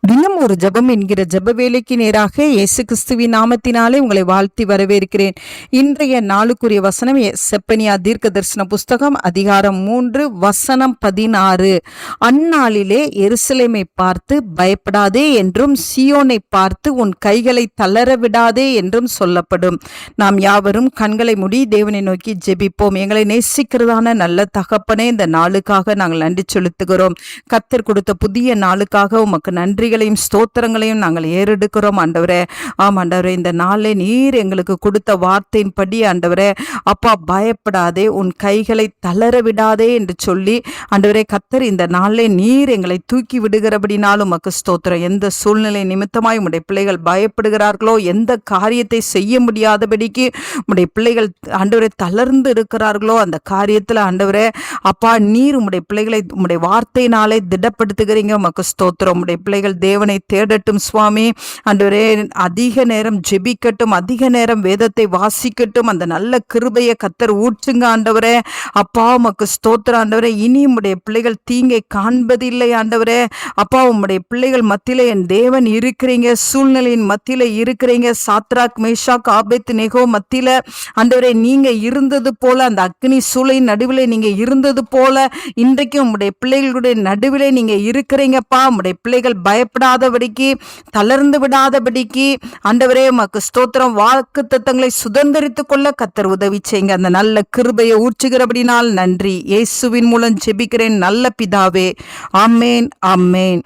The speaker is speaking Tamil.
தினம் ஒரு ஜபம் என்கிற ஜப வேலைக்கு நேராக இயேசு கிறிஸ்துவின் நாமத்தினாலே உங்களை வாழ்த்தி வரவேற்கிறேன். இன்றைய நாளுக்குரிய வசனம் செப்பனியா தீர்க்க தரிசன புஸ்தகம் அதிகாரம் மூன்று வசனம் பதினாறு. அந்நாளிலே எருசலேமை பார்த்து பயப்படாதே என்றும் சியோனை பார்த்து உன் கைகளை தளர விடாதே என்றும் சொல்லப்படும். நாம் யாவரும் கண்களை முடி தேவனை நோக்கி ஜெபிப்போம். எங்களை நேசிக்கிறதான நல்ல தகப்பனே இந்த நாளுக்காக நாங்கள் நன்றி செலுத்துகிறோம். கத்தர் கொடுத்த புதிய நாளுக்காக உமக்கு நன்றிகளையும் ஸ்தோத்திரங்களையும் நாங்கள் ஏறெடுக்கிறோம் ஆண்டவரே. ஆம் ஆண்டவரே இந்த நாளே நீர் எங்களுக்கு கொடுத்த வார்த்தையின்படி ஆண்டவரே அப்பா பயப்படாதே உன் கைகளை தளர விடாதே என்று சொல்லி ஆண்டவரே கத்தர் இந்த நாளே நீர் எங்களை தூக்கி விடுகிறபடினாலும் உமக்கு ஸ்தோத்திரம். எந்த சூழ்நிலை நிமித்தமாய் உடைய பிள்ளைகள் பயப்படுகிறார்களோ எந்த காரியத்தை செய்ய முடியாதபடிக்கு உடைய பிள்ளைகள் ஆண்டவரே தளர்ந்து இருக்கிறார்களோ அந்த காரியத்தில் ஆண்டவரே அப்பா நீர் உடைய பிள்ளைகளை உடைய வார்த்தையினாலே திடப்படுத்துகிறீங்க உமக்கு ஸ்தோத்திரம். உடைய பிள்ளை பிள்ளைகள் தேவனை தேடட்டும் சுவாமி. ஆண்டவரே அதிக நேரம் ஜெபிக்கட்டும் அதிக நேரம் வேதத்தை வாசிக்கட்டும். அந்த நல்ல கிருபையை கத்தர் ஊற்றுங்க ஆண்டவரே. அப்பா உமக்கு ஸ்தோத்திர ஆண்டவரே. இனி உம்முடைய பிள்ளைகள் தீங்கை காண்பதில்லை ஆண்டவரே. அப்பா உம்முடைய பிள்ளைகள் மத்தியில என் தேவன் இருக்கிறீங்க. சூழ்நிலையின் மத்தியில இருக்கிறீங்க. சாத்ராக் மேஷாக் ஆபேத் நெகோ மத்தியில ஆண்டவரே நீங்க இருந்தது போல அந்த அக்னி சூளையின் நடுவில் நீங்க இருந்தது போல இன்றைக்கும் உம்முடைய பிள்ளைகளுடைய நடுவிலே நீங்க இருக்கிறீங்கப்பா. உம்முடைய பிள்ளைகள் பயப்படாதபடிக்கு தளர்ந்து விடாதபடிக்கு ஆண்டவரே உமக்கு ஸ்தோத்திரம். வாக்கு தத்தங்களை சுதந்திரித்துக் கொள்ள கத்தர் உதவி செய்யுங்க. அந்த நல்ல கிருபையை ஊற்றுகிறபடினால் நன்றி. இயேசுவின் மூலம் ஜெபிக்கிறேன். நல்ல பிதாவே. ஆமேன் ஆமேன்.